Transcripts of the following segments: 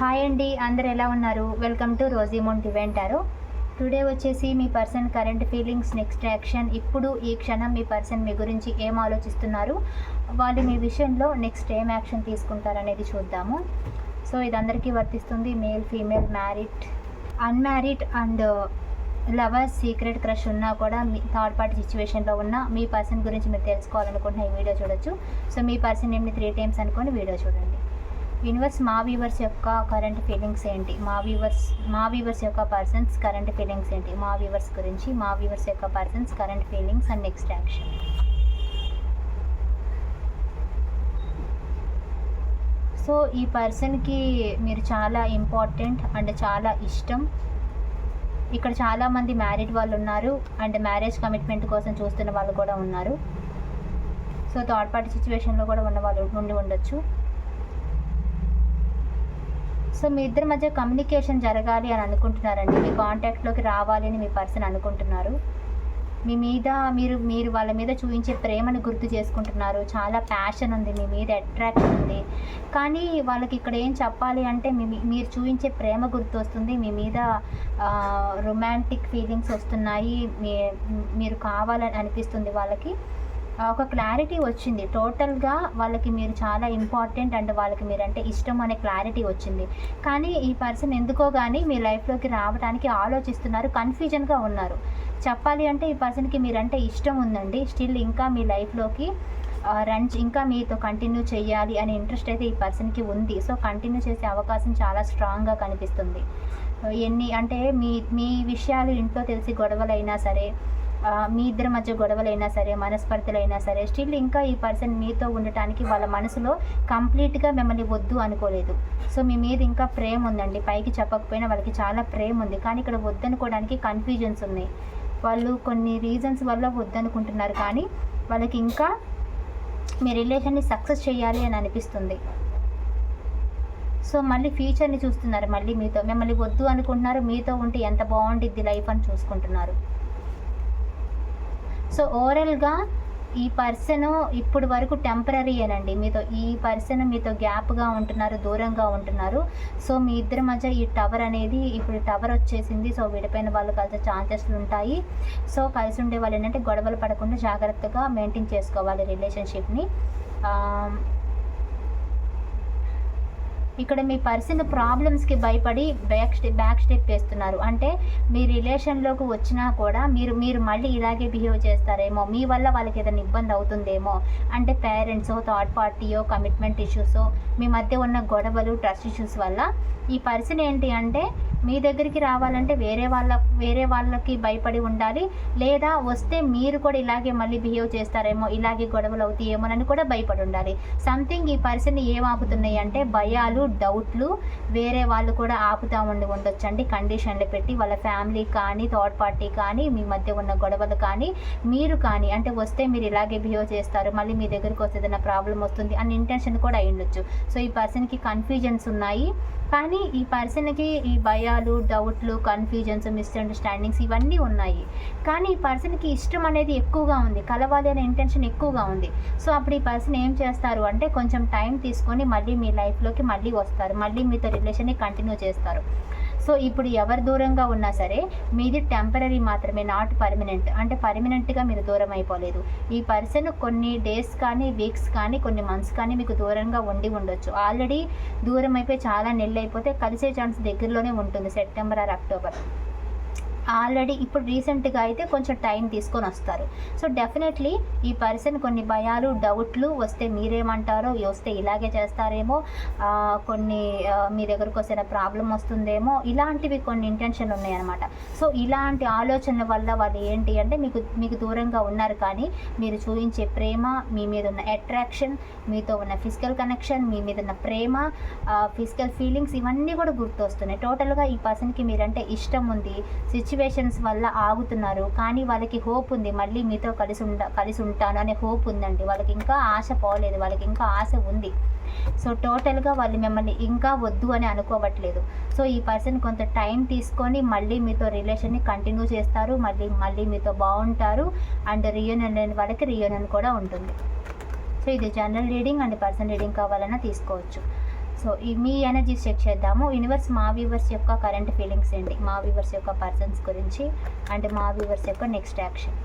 Hi అండి అందరు ఎలా ఉన్నారు? వెల్కమ్ టు రోజీమోన్ టివెంటారు టుడే వచ్చేసి మీ person current feelings next action ఇప్పుడు ఈ క్షణం మీ పర్సన్ మీ గురించి ఏం ఆలోచిస్తున్నారు? వాళ్ళు మీ విషయంలో నెక్స్ట్ ఏం యాక్షన్ తీసుకుంటారు అనేది చూద్దాము. సో ఇది అందరికీ వర్తిస్తుంది. Male female married unmarried and lovers secret crush ఉన్నా కూడా మీ థర్డ్ పార్టీ సిచ్యువేషన్లో ఉన్న మీ పర్సన్ గురించి మీరు తెలుసుకోవాలనుకుంటున్న ఈ వీడియో చూడొచ్చు. సో మీ పర్సన్ నేమ్ని త్రీ టైమ్స్ అనుకొని వీడియో చూడండి. యూనివర్స్ మా వ్యూవర్స్ యొక్క కరెంట్ ఫీలింగ్స్ ఏంటి? మా వ్యూవర్స్ మా వ్యూవర్స్ యొక్క పర్సన్స్ కరెంట్ ఫీలింగ్స్ ఏంటి? మా వ్యూవర్స్ గురించి మా వ్యూవర్స్ యొక్క persons current feelings and next action so ఈ పర్సన్కి మీరు చాలా ఇంపార్టెంట్ అండ్ చాలా ఇష్టం. ఇక్కడ చాలామంది మ్యారీడ్ వాళ్ళు ఉన్నారు అండ్ మ్యారేజ్ కమిట్మెంట్ కోసం చూస్తున్న వాళ్ళు కూడా ఉన్నారు. సో థర్డ్ పార్టీ సిచ్యువేషన్లో కూడా ఉన్న వాళ్ళు ఉండి ఉండొచ్చు. సో మీ ఇద్దరి మధ్య కమ్యూనికేషన్ జరగాలి అని అనుకుంటున్నారండి. మీ కాంటాక్ట్లోకి రావాలి అని మీ పర్సన్ అనుకుంటున్నారు. మీ మీద మీరు మీరు వాళ్ళ మీద చూపించే ప్రేమను గుర్తు చేసుకుంటున్నారు. చాలా ప్యాషన్ ఉంది మీ మీద అట్రాక్షన్ ఉంది. కానీ వాళ్ళకి ఇక్కడ ఏం చెప్పాలి అంటే మీ మీరు చూపించే ప్రేమ గుర్తు వస్తుంది. మీ మీద రొమాంటిక్ ఫీలింగ్స్ వస్తున్నాయి. మీ మీరు కావాలని అనిపిస్తుంది వాళ్ళకి. ఒక క్లారిటీ వచ్చింది. టోటల్గా వాళ్ళకి మీరు చాలా ఇంపార్టెంట్ అండ్ వాళ్ళకి మీరంటే ఇష్టం అనే క్లారిటీ వచ్చింది. కానీ ఈ పర్సన్ ఎందుకో కానీ మీ లైఫ్లోకి రావడానికి ఆలోచిస్తున్నారు కన్ఫ్యూజన్గా ఉన్నారు. చెప్పాలి అంటే ఈ పర్సన్కి మీరంటే ఇష్టం ఉందండి. స్టిల్ ఇంకా మీ లైఫ్లోకి రన్ ఇంకా మీతో కంటిన్యూ చేయాలి అనే ఇంట్రెస్ట్ అయితే ఈ పర్సన్కి ఉంది. సో కంటిన్యూ చేసే అవకాశం చాలా స్ట్రాంగ్గా కనిపిస్తుంది. ఎన్ని అంటే మీ మీ విషయాలు ఇంట్లో తెలిసి గొడవలైనా సరే మీ ఇద్దరి మధ్య గొడవలైనా సరే మనస్పర్ధలైనా సరే స్టిల్ ఇంకా ఈ పర్సన్ మీతో ఉండటానికి వాళ్ళ మనసులో కంప్లీట్గా మిమ్మల్ని వద్దు అనుకోలేదు. సో మీ మీద ఇంకా ప్రేమ ఉందండి. పైకి చెప్పకపోయినా వాళ్ళకి చాలా ప్రేమ ఉంది. కానీ ఇక్కడ వద్దనుకోవడానికి కన్ఫ్యూజన్స్ ఉన్నాయి. వాళ్ళు కొన్ని రీజన్స్ వల్ల వద్దనుకుంటున్నారు. కానీ వాళ్ళకి ఇంకా మీ రిలేషన్ని సక్సెస్ చేయాలి అని అనిపిస్తుంది. సో మళ్ళీ ఫ్యూచర్ని చూస్తున్నారు. మళ్ళీ మీతో మిమ్మల్ని వద్దు అనుకుంటున్నారు. మీతో ఉంటే ఎంత బాగుండిద్ది లైఫ్ అని చూసుకుంటున్నారు. సో ఓవరాల్గా ఈ పర్సన్ ఇప్పుడు వరకు టెంపరీ అనండి మీతో ఈ పర్సన్ మీతో గ్యాప్గా ఉంటున్నారు దూరంగా ఉంటున్నారు. సో మీ ఇద్దరి మధ్య ఈ టవర్ అనేది ఇప్పుడు టవర్ వచ్చేసింది. సో విడిపోయిన వాళ్ళు కలిసే ఛాన్సెస్లు ఉంటాయి. సో కలిసి ఉండే వాళ్ళు ఏంటంటే గొడవలు పడకుండా జాగ్రత్తగా మెయింటైన్ చేసుకోవాలి రిలేషన్షిప్ని. ఇక్కడ మీ పర్సన్ ప్రాబ్లమ్స్కి భయపడి బ్యాక్ స్టెప్ బ్యాక్ స్టెప్ వేస్తున్నారు. అంటే మీ రిలేషన్లోకి వచ్చినా కూడా మీరు మీరు మళ్ళీ ఇలాగే బిహేవ్ చేస్తారేమో మీ వల్ల వాళ్ళకి ఏదైనా ఇబ్బంది అవుతుందేమో అంటే పేరెంట్స్ థర్డ్ పార్టీయో కమిట్మెంట్ ఇష్యూసో మీ మధ్య ఉన్న గొడవలు ట్రస్ట్ ఇష్యూస్ వల్ల ఈ పర్సన్ ఏంటి అంటే మీ దగ్గరికి రావాలంటే వేరే వాళ్ళ వేరే వాళ్ళకి భయపడి ఉండాలి. లేదా వస్తే మీరు కూడా ఇలాగే మళ్ళీ బిహేవ్ చేస్తారేమో ఇలాగే గొడవలు అవుతాయేమోనని కూడా భయపడి ఉండాలి. సంథింగ్ ఈ పర్సన్ ఏం ఆపుతున్నాయి అంటే భయాలు డౌట్లు వేరే వాళ్ళు కూడా ఆపుతా ఉండి ఉండొచ్చండి. కండిషన్లు పెట్టి వాళ్ళ ఫ్యామిలీ కానీ థర్డ్ పార్టీ కానీ మీ మధ్య ఉన్న గొడవలు కానీ మీరు కానీ అంటే వస్తే మీరు ఇలాగే బిహేవ్ చేస్తారు మళ్ళీ మీ దగ్గరికి వస్తే ఏదైనా ప్రాబ్లం వస్తుంది అని ఇంటెన్షన్ కూడా అయ్యుండొచ్చు సో ఈ పర్సన్కి కన్ఫ్యూజన్స్ ఉన్నాయి. కానీ ఈ పర్సన్కి ఈ భయాలు డౌట్లు కన్ఫ్యూజన్స్ మిస్అండర్స్టాండింగ్స్ ఇవన్నీ ఉన్నాయి. కానీ ఈ పర్సన్కి ఇష్టం అనేది ఎక్కువగా ఉంది. కలవాలి అనే ఇంటెన్షన్ ఎక్కువగా ఉంది. సో అప్పుడు ఈ పర్సన్ ఏం చేస్తారు అంటే కొంచెం టైం తీసుకొని మళ్ళీ మీ లైఫ్లోకి మళ్ళీ వస్తారు. మళ్ళీ మీతో రిలేషన్ని కంటిన్యూ చేస్తారు. సో ఇప్పుడు ఎవరు దూరంగా ఉన్నా సరే మీది టెంపరీ మాత్రమే నాట్ పర్మనెంట్ అంటే పర్మనెంట్గా మీరు దూరం అయిపోలేదు. ఈ పర్సన్ కొన్ని డేస్ కానీ వీక్స్ కానీ కొన్ని మంత్స్ కానీ మీకు దూరంగా ఉండి ఉండొచ్చు. ఆల్రెడీ దూరం అయిపోయి చాలా నెలలు అయిపోతే కలిసే ఛాన్స్ దగ్గరలోనే ఉంటుంది సెప్టెంబర్ ఆర్ అక్టోబర్ ఆల్రెడీ ఇప్పుడు రీసెంట్గా అయితే కొంచెం టైం తీసుకొని వస్తారు. సో డెఫినెట్లీ ఈ పర్సన్ కొన్ని భయాలు డౌట్లు వస్తే మీరేమంటారో వస్తే ఇలాగే చేస్తారేమో కొన్ని మీ దగ్గరకు వస్తే ప్రాబ్లం వస్తుందేమో ఇలాంటివి కొన్ని ఇంటెన్షన్లు ఉన్నాయన్నమాట. సో ఇలాంటి ఆలోచనల వల్ల వాళ్ళు ఏంటి అంటే మీకు మీకు దూరంగా ఉన్నారు కానీ మీరు చూపించే ప్రేమ మీ మీద ఉన్న అట్రాక్షన్ మీతో ఉన్న ఫిజికల్ కనెక్షన్ మీ మీద ఉన్న ప్రేమ ఫిజికల్ ఫీలింగ్స్ ఇవన్నీ కూడా గుర్తొస్తున్నాయి. టోటల్గా ఈ పర్సన్కి మీరంటే ఇష్టం ఉంది సిచ్యువేషన్ సిచ్యువేషన్స్ వల్ల ఆగుతున్నారు. కానీ వాళ్ళకి హోప్ ఉంది. మళ్ళీ మీతో కలిసి ఉండ కలిసి ఉంటాను అనే హోప్ ఉందండి. వాళ్ళకి ఇంకా ఆశ పోలేదు. వాళ్ళకి ఇంకా ఆశ ఉంది. సో టోటల్గా వాళ్ళు మిమ్మల్ని ఇంకా వద్దు అని అనుకోవట్లేదు. సో ఈ పర్సన్ కొంత టైం తీసుకొని మళ్ళీ మీతో రిలేషన్ని కంటిన్యూ చేస్తారు. మళ్ళీ మళ్ళీ మీతో బాగుంటారు. అండ్ రియూనియన్ లేని వాళ్ళకి రియూనియన్ కూడా ఉంటుంది. సో ఇది general reading and person reading కావాలన్నా తీసుకోవచ్చు. సో ఈ మీ ఎనర్జీస్ చెక్ చేద్దాము. యూనివర్స్ మా వ్యూవర్స్ యొక్క కరెంట్ ఫీలింగ్స్ ఏంటి? మా వ్యూవర్స్ యొక్క పర్సన్స్ గురించి అండ్ మా వ్యూవర్స్ యొక్క నెక్స్ట్ యాక్షన్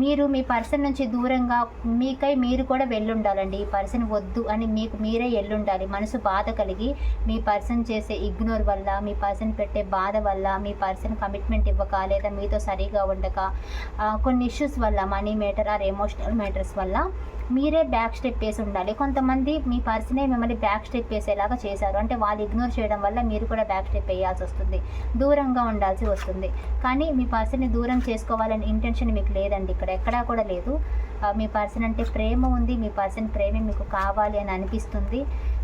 మీరు మీ పర్సన్ నుంచి దూరంగా మీకై మీరు కూడా వెళ్ళుండాలండి. ఈ పర్సన్ వద్దు అని మీకు మీరే వెళ్ళుండాలి మనసు బాధ కలిగి మీ పర్సన్ చేసే ఇగ్నోర్ వల్ల మీ పర్సన్ పెట్టే బాధ వల్ల మీ పర్సన్ కమిట్మెంట్ ఇవ్వక లేదా మీతో సరిగా ఉండక కొన్ని ఇష్యూస్ వల్ల money matter or emotional matters వల్ల మీరే బ్యాక్ స్టెప్ వేసి ఉండాలి. కొంతమంది మీ పర్సనే మిమ్మల్ని బ్యాక్ స్టెప్ వేసేలాగా చేశారు. అంటే వాళ్ళు ఇగ్నోర్ చేయడం వల్ల మీరు కూడా బ్యాక్ స్టెప్ వేయాల్సి వస్తుంది. దూరంగా ఉండాల్సి వస్తుంది. కానీ మీ పర్సన్ని దూరం చేసుకోవాలని ఇంటెన్షన్ మీకు లేదు. లేదండి ఇక్కడ ఎక్కడా కూడా లేదు. మీ పర్సన్ అంటే ప్రేమ ఉంది మీ పర్సన్ ప్రేమే మీకు కావాలి అని అనిపిస్తుంది.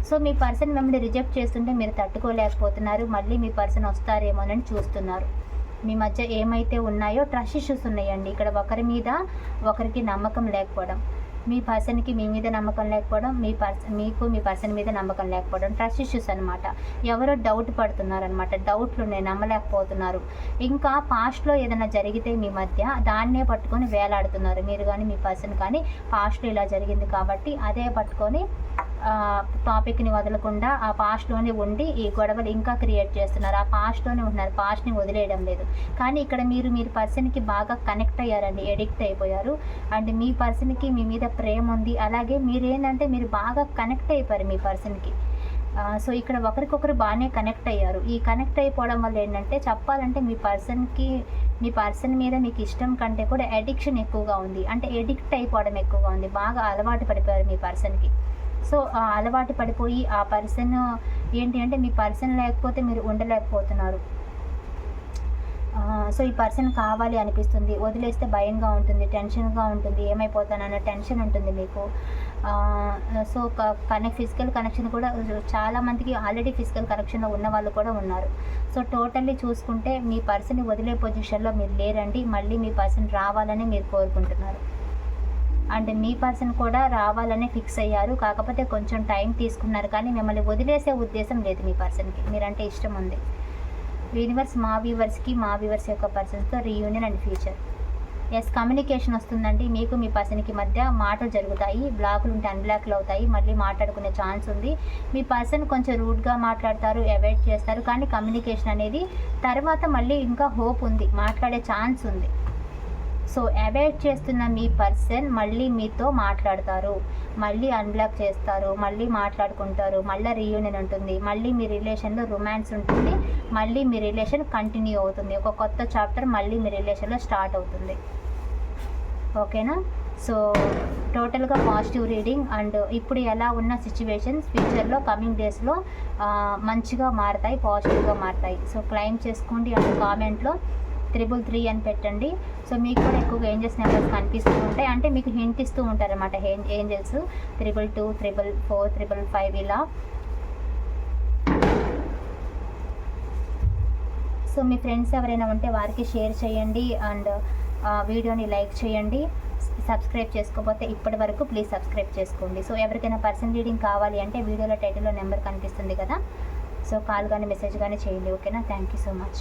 సో మీ పర్సన్ మిమ్మల్ని రిజెక్ట్ చేస్తుంటే మీరు తట్టుకోలేకపోతున్నారు మళ్ళీ మీ పర్సన్ వస్తారేమోనని చూస్తున్నారు. మీ మధ్య ఏమైతే ఉన్నాయో ట్రస్ట్ ఇష్యూస్ ఉన్నాయండి. ఇక్కడ ఒకరి మీద ఒకరికి నమ్మకం లేకపోవడం. మీ పర్సన్కి మీ మీద నమ్మకం లేకపోవడం మీ పర్సన్ మీకు మీ పర్సన్ మీద నమ్మకం లేకపోవడం ట్రస్ట్ ఇష్యూస్ అనమాట ఎవరో డౌట్ పడుతున్నారు అనమాట డౌట్లు ఉన్నాయి నమ్మలేకపోతున్నారు. ఇంకా పాస్ట్లో ఏదైనా జరిగితే మీ మధ్య దాన్నే పట్టుకొని వేలాడుతున్నారు. మీరు కానీ మీ పర్సన్ కానీ పాస్ట్లో ఇలా జరిగింది కాబట్టి అదే పట్టుకొని టాపిక్ని వదలకుండా ఆ పాస్ట్లోనే ఉండి ఈ గొడవలు ఇంకా క్రియేట్ చేస్తున్నారు. ఆ పాస్ట్లోనే ఉంటున్నారు. పాస్ట్ని వదిలేయడం లేదు. కానీ ఇక్కడ మీరు మీరు పర్సన్కి బాగా కనెక్ట్ అయ్యారండి. ఎడిక్ట్ అయిపోయారు. అండ్ మీ పర్సన్కి మీ మీద ప్రేమ ఉంది. అలాగే మీరేంటంటే మీరు బాగా కనెక్ట్ అయిపోయారు మీ పర్సన్కి సో ఇక్కడ ఒకరికొకరు బాగానే కనెక్ట్ అయ్యారు. ఈ కనెక్ట్ అయిపోవడం వల్ల ఏంటంటే చెప్పాలంటే మీ పర్సన్కి మీ పర్సన్ మీద మీకు ఇష్టం కంటే కూడా అడిక్షన్ ఎక్కువగా ఉంది. అంటే ఎడిక్ట్ అయిపోవడం ఎక్కువగా ఉంది. బాగా అలవాటు పడిపోయారు మీ పర్సన్కి సో అలవాటు పడిపోయి ఆ పర్సన్ ఏంటి అంటే మీ పర్సన్ లేకపోతే మీరు ఉండలేకపోతున్నారు. సో ఈ పర్సన్ కావాలి అనిపిస్తుంది. వదిలేస్తే భయంగా ఉంటుంది టెన్షన్గా ఉంటుంది ఏమైపోతానన్న టెన్షన్ ఉంటుంది మీకు. సో కనెక్ట్ ఫిజికల్ కనెక్షన్ కూడా చాలా మందికి ఆల్రెడీ ఫిజికల్ కనెక్షన్లో ఉన్న వాళ్ళు కూడా ఉన్నారు. సో టోటల్లీ చూసుకుంటే మీ పర్సన్ వదిలే పొజిషన్లో మీరు లేరండి. మళ్ళీ మీ పర్సన్ రావాలని మీరు కోరుకుంటున్నారు. అండ్ మీ పర్సన్ కూడా రావాలని ఫిక్స్ అయ్యారు. కాకపోతే కొంచెం టైం తీసుకున్నారు కానీ మిమ్మల్ని వదిలేసే ఉద్దేశం లేదు మీ పర్సన్కి. మీరంటే ఇష్టం ఉంది. యూనివర్స్ మా వ్యూవర్స్కి మా వ్యూవర్స్ యొక్క పర్సన్స్తో reunion and future. Yes communication వస్తుందండి. మీకు మీ పర్సన్కి మధ్య మాటలు జరుగుతాయి. బ్లాకులు ఉంటే అన్బ్లాక్లు అవుతాయి. మళ్ళీ మాట్లాడుకునే ఛాన్స్ ఉంది. మీ పర్సన్ కొంచెం రూడ్గా మాట్లాడతారు అవాయిడ్ చేస్తారు. కానీ కమ్యూనికేషన్ అనేది తర్వాత మళ్ళీ ఇంకా హోప్ ఉంది. మాట్లాడే ఛాన్స్ ఉంది. సో అవాయిడ్ చేస్తున్న మీ పర్సన్ మళ్ళీ మీతో మాట్లాడతారు. మళ్ళీ అన్బ్లాక్ చేస్తారు. మళ్ళీ మాట్లాడుకుంటారు. మళ్ళీ రీయూనియన్ ఉంటుంది. మళ్ళీ మీ రిలేషన్లో రొమాన్స్ ఉంటుంది. మళ్ళీ మీ రిలేషన్ కంటిన్యూ అవుతుంది. ఒక కొత్త చాప్టర్ మళ్ళీ మీ రిలేషన్లో స్టార్ట్ అవుతుంది. ఓకేనా? సో టోటల్గా పాజిటివ్ రీడింగ్ అండ్ ఇప్పుడు ఎలా ఉన్న సిచ్యువేషన్స్ ఫ్యూచర్లో కమింగ్ డేస్లో మంచిగా మారతాయి పాజిటివ్గా మారతాయి. సో క్లైమ్ చేసుకోండి. అండ్ కామెంట్లో త్రిబుల్ త్రీ అని పెట్టండి. సో మీకు కూడా ఎక్కువగా ఏంజల్స్ నెంబర్స్ కనిపిస్తూ ఉంటాయి. అంటే మీకు హింట్ ఇస్తూ ఉంటారనమాట angels triple two triple four triple five ఇలా. సో మీ ఫ్రెండ్స్ ఎవరైనా ఉంటే వారికి షేర్ చేయండి అండ్ వీడియోని లైక్ చేయండి. సబ్స్క్రైబ్ చేసుకోకపోతే ఇప్పటి వరకు ప్లీజ్ సబ్స్క్రైబ్ చేసుకోండి. సో ఎవరికైనా పర్సన్ రీడింగ్ కావాలి అంటే వీడియోలో టైటిల్లో నెంబర్ కనిపిస్తుంది కదా. సో కాల్ కానీ మెసేజ్ కానీ చేయండి. ఓకేనా థ్యాంక్ యూ సో మచ్